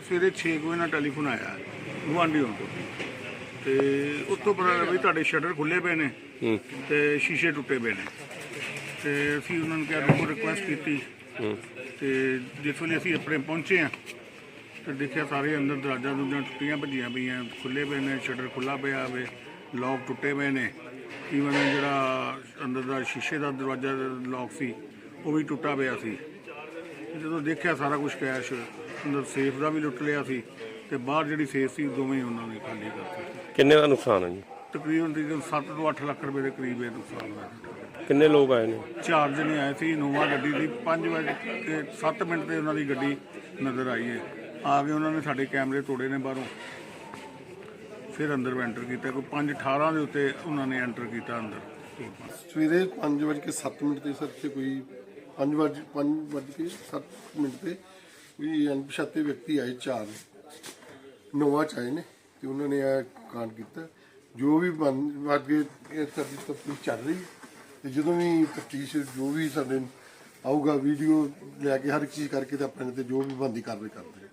ਸਵੇਰੇ 6 ਵਜੇ ਨਾਲ ਟੈਲੀਫੋਨ ਆਇਆ ਗੁਆਂਢੀਆਂ ਤੋਂ। ਤੇ ਉਸ ਤੋਂ ਪਤਾ ਲੱਗਾ ਵੀ ਤੁਹਾਡੇ ਸ਼ਟਰ ਖੁੱਲੇ ਪਏ ਨੇ ਤੇ ਸ਼ੀਸ਼ੇ ਟੁੱਟੇ ਪਏ ਨੇ। ਤੇ ਅਸੀਂ ਉਹਨਾਂ ਨੂੰ ਕਿਹਾ ਦੇਖੋ ਰਿਕੁਐਸਟ ਕੀਤੀ। ਤੇ ਜਿਸ ਵੇਲੇ ਅਸੀਂ ਆਪਣੇ ਪਹੁੰਚੇ ਆ ਤੇ ਦੇਖਿਆ ਸਾਰੇ ਅੰਦਰ ਦਰਵਾਜ਼ਾ ਦੂਜਾ ਟੁੱਟੀਆਂ ਭੱਜੀਆਂ ਪਈਆਂ ਖੁੱਲੇ ਪਏ ਨੇ ਸ਼ਟਰ ਖੁੱਲਾ ਪਿਆ ਵੇ ਲੌਕ ਟੁੱਟੇ ਪਏ ਨੇ। ਈਵਨ ਜਿਹੜਾ ਅੰਦਰ ਦਾ ਸ਼ੀਸ਼ੇ ਦਾ ਦਰਵਾਜ਼ਾ ਲੌਕ ਸੀ ਉਹ ਵੀ ਟੁੱਟਾ ਪਿਆ ਸੀ। ਜਦੋਂ ਦੇਖਿਆ ਸਾਰਾ ਕੁਝ ਕੈਸ਼ ਅੰਦਰ ਸੇਫ ਦਾ ਵੀ ਲੁੱਟ ਲਿਆ ਸੀ ਤੇ ਬਾਹਰ ਜਿਹੜੀ ਸੇਫ ਸੀ ਦੋਵੇਂ ਹੀ ਉਹਨਾਂ ਨੇ ਖਾਲੀ ਕਰਤੀ। ਕਿੰਨੇ ਦਾ ਨੁਕਸਾਨ ਹੈ ਜੀ? ਤਕਰੀਬਨ ਤਕਰੀਬਨ 7 ਤੋਂ 8 ਲੱਖ ਰੁਪਏ ਦੇ ਕਰੀਬ ਇਹ ਨੁਕਸਾਨ ਹੋਇਆ। ਕਿੰਨੇ ਲੋਕ ਆਏ ਨੇ? ਚਾਰ ਜਣੇ ਆਏ ਸੀ ਇਨੋਵਾ ਗੱਡੀ ਦੀ 5 ਵਜੇ ਤੇ 7 ਮਿੰਟ ਤੇ ਉਹਨਾਂ ਦੀ ਗੱਡੀ ਨਜ਼ਰ ਆਈ ਹੈ। ਆ ਕੇ ਉਹਨਾਂ ਨੇ ਸਾਡੇ ਕੈਮਰੇ ਤੋੜੇ ਨੇ ਬਾਹਰੋਂ। ਫਿਰ ਅੰਦਰ ਐਂਟਰ ਕੀਤਾ ਕੋਈ 5 18 ਦੇ ਉੱਤੇ ਉਹਨਾਂ ਨੇ ਐਂਟਰ ਕੀਤਾ ਅੰਦਰ। ਸਵੇਰੇ 5:07 ਮਿੰਟ ਤੇ ਸਰ ਤੇ ਕੋਈ 5:07 ਮਿੰਟ ਤੇ ਵੀ ਅਣਪਛਾਤੇ ਵਿਅਕਤੀ ਆਏ ਚਾਰ। ਨੋਵਾ ਚ ਆਏ ਨੇ ਤੇ ਉਹਨਾਂ ਨੇ ਇਹ ਕਾਂਡ ਕੀਤਾ। ਜੋ ਵੀ ਬਣ ਅੱਗੇ ਇਹ ਸਾਡੀ ਤਫਤੀਸ਼ ਚੱਲ ਰਹੀ ਹੈ। ਤੇ ਜਦੋਂ ਵੀ ਤਫਤੀਸ਼ ਜੋ ਵੀ ਸਾਡੇ ਆਊਗਾ, ਵੀਡੀਓ ਲੈ ਕੇ ਹਰ ਇੱਕ ਚੀਜ਼ ਕਰਕੇ ਤੇ ਆਪਣੇ ਤੇ ਜੋ ਵੀ ਬੰਦੀ ਕਾਰਵਾਈ ਕਰਦੇ